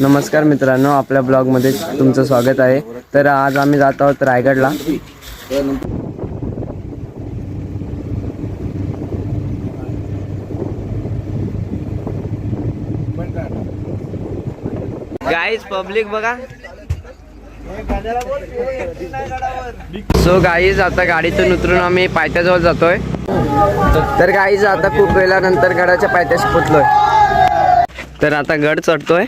नमस्कार मित्रांनो आपल्या ब्लॉगमध्ये तुमचं स्वागत आहे. तर आज आम्ही जात आहोत रायगडला. गाईज पब्लिक बघा. सो गाईज आता गाडीतून उतरून आम्ही पायथ्याजवळ जातोय. तर गाईज आता खूप वेळानंतर गडाच्या पायथ्याशी पोचलोय तर आता गड चढतोय.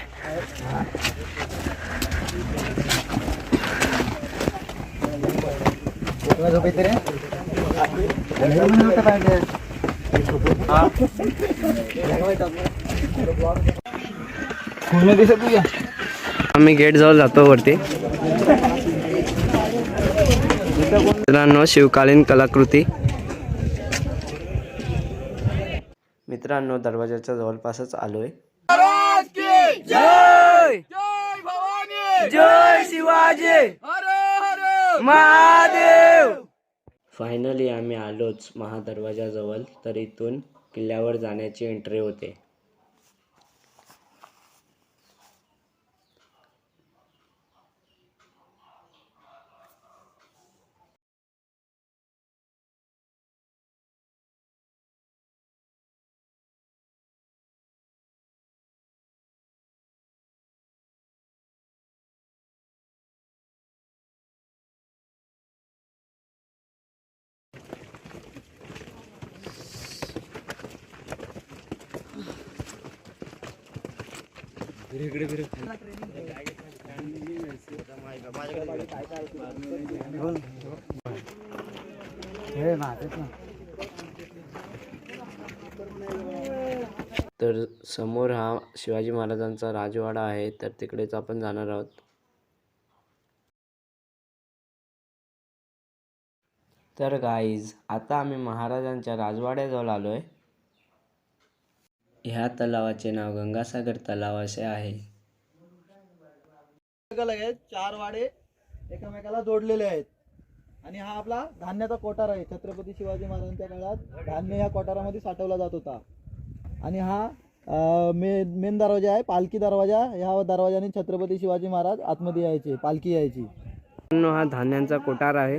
आम्ही गेट जवळ जातो वरती. मित्रांनो शिवकालीन कलाकृती. मित्रांनो दरवाजाच्या जवळपासच आलोय. जय! जय शिवाजी! महादेव! फायनली आम्ही आलोच महादरवाजाजवळ तर इथून किल्ल्यावर जाण्याची एंट्री होते. तर समोर हा शिवाजी महाराजांचा राजवाडा आहे तर तिकडेच आपण जाणार आहोत. तर गाईज आता आम्ही महाराजांच्या राजवाड्याजवळ आलो आहे ह्या तलावाचे नाव गंगासागर तलाव असे आहे. आहेत चार वाडे एकमेकाला जोडलेले आहेत. आणि हा आपला धान्याचा कोठार आहे. छत्रपती शिवाजी महाराजांच्या काळात धान्य या कोठारामध्ये साठवला जात होता. आणि हा मे मेन दरवाजा आहे पालखी दरवाजा. ह्या दरवाजाने छत्रपती शिवाजी महाराज आतमध्ये यायचे पालखी यायची. हा धान्यांचा कोठार आहे.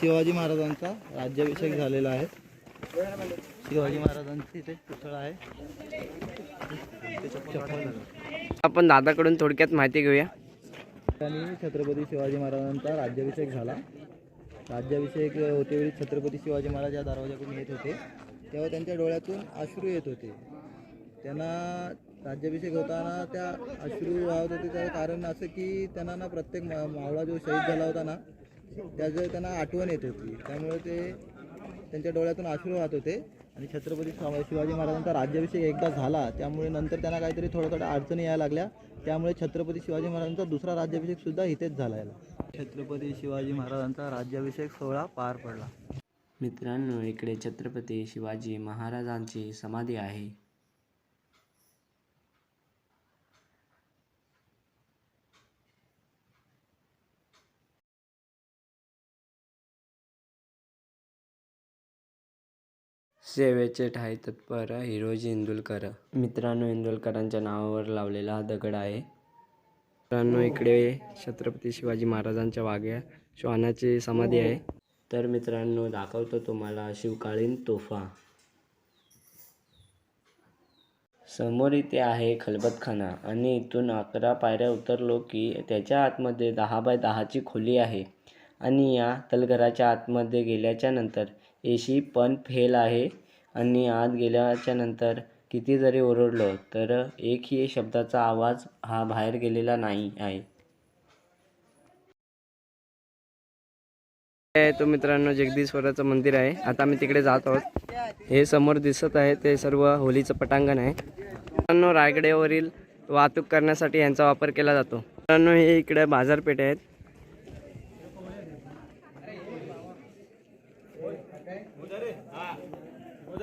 शिवाजी महाराजांचा राज्याभिषेक झालेला आहे. शिवाजी महाराजांची इथे पुतळा आहे. आपण दादाकडून थोडक्यात माहिती घेऊया. आणि छत्रपती शिवाजी महाराजांचा राज्याभिषेक झाला. राज्याभिषेक होतेवेळी छत्रपती शिवाजी महाराज या दरवाजाकडून येत होते. तेव्हा त्यांच्या डोळ्यातून अश्रू येत होते. त्यांना राज्याभिषेक होताना त्या अश्रू वाहत होते. त्याचं कारण असं की त्यांना ना प्रत्येक मा- मावळा जो शहीद झाला होता ना त्याचं त्यांना आठवण येत होती. त्यामुळे ते त्यांच्या डोळ्यातून अश्रू वाहत होते. आणि छत्रपती शिवाजी महाराजांचा राज्याभिषेक एकदा झाला त्यामुळे नंतर त्यांना काहीतरी थोड्या थोड्या अडचणी यायला लागल्या. त्यामुळे छत्रपती शिवाजी महाराजांचा दुसरा राज्याभिषेक सुद्धा इथेच झाला याला. छत्रपती शिवाजी महाराजांचा राज्याभिषेक सोहळा पार पडला. मित्रांनो इकडे छत्रपती शिवाजी महाराजांची समाधी आहे. सेवेचे ठाई तत्पर हिरोजी इंदुलकर. मित्रांनो इंदुलकरांच्या नावावर लावलेला हा दगड आहे. मित्रांनो इकडे छत्रपती शिवाजी महाराजांच्या वाघ्या श्वानाची समाधी आहे. तर मित्रांनो दाखवतो तुम्हाला शिवकालीन तोफा. समोर इथे आहे खलबतखाना आणि इथून अकरा पायऱ्या उतरलो की त्याच्या आतमध्ये दहा बाय दहाची खोली आहे आणि या तलघराच्या आतमध्ये गेल्याच्यानंतर एशी पण फेल आहे. आणि आत गेल्याच्यानंतर किती जरी ओरडलो तर एकही शब्दाचा आवाज हा बाहेर गेलेला नाही आहे. तो मित्रांनो जगदीश्वराचं मंदिर आहे. आता आम्ही तिकडे जात आहोत. हे समोर दिसत आहे ते सर्व होलीचं पटांगण आहे. मित्रांनो रायगडेवरील वाहतूक करण्यासाठी यांचा वापर केला जातो. मित्रांनो हे इकडे बाजारपेठ आहेत.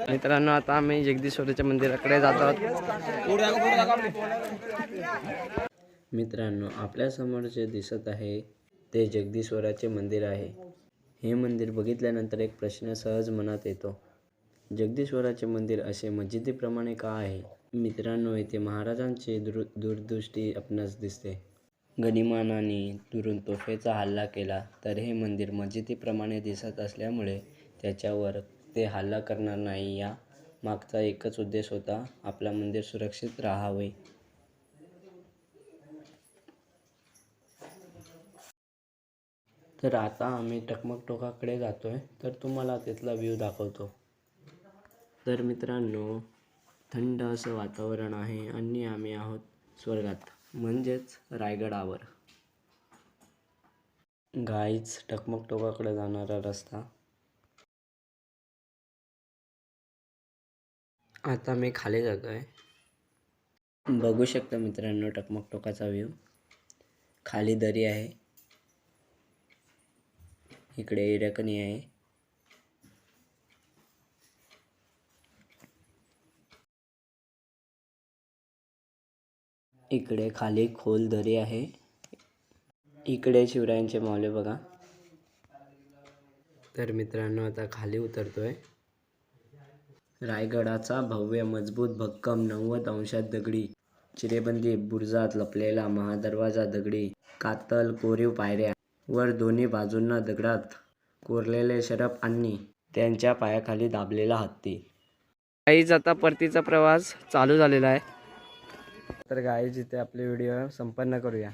मित्रांनो आता आम्ही जगदीश्वराच्या मंदिराकडे जात आहोत. मित्रांनो आपल्यासमोर जे दिसत आहे ते जगदीश्वराचे मंदिर आहे. हे मंदिर बघितल्यानंतर एक प्रश्न सहज मनात येतो. जगदीश्वराचे मंदिर असे मस्जिदीप्रमाणे का आहे? मित्रांनो येथे महाराजांची दूर दूरदृष्टी आपणास दिसते. गनिमानाने दुरून तोफेचा हल्ला केला तर हे मंदिर मस्जिदीप्रमाणे दिसत असल्यामुळे त्याच्यावर ते हल्ला करणार नाही. या मागचा एकच उद्देश होता आपला मंदिर सुरक्षित राहावे. तर आता आम्ही टकमक टोकाकडे जातोय तर तुम्हाला तिथला व्ह्यू दाखवतो. तर मित्रांनो थंड असं वातावरण आहे आणि आम्ही आहोत स्वर्गात. म्हणजेच रायगडावर. गाईच टकमक टोकाकडे जाणारा रस्ता. आता मी खाली जातोय. बघू शकतो मित्रांनो टकमक टोकाचा व्ह्यू खाली दरी आहे. इकडे एरकणी आहे. इकडे खाली खोल दरी आहे. इकडे शिवरायांचे मावले बघा. तर मित्रांनो आता खाली उतरतोय. रायगडाचा भव्य मजबूत भक्कम नव्वद अंशात दगडी. चिरेबंदी बुर्जात लपलेला महादरवाजा दगडी. कातल कोरीव पायऱ्या. वर दोन्ही बाजूंना दगडात कोरलेले शरप आणि त्यांच्या पायाखाली दाबलेला हत्ती. काहीच आता परतीचा प्रवास चालू झालेला आहे. तर गाईज इथे आपले व्हिडिओ संपन्न करूया.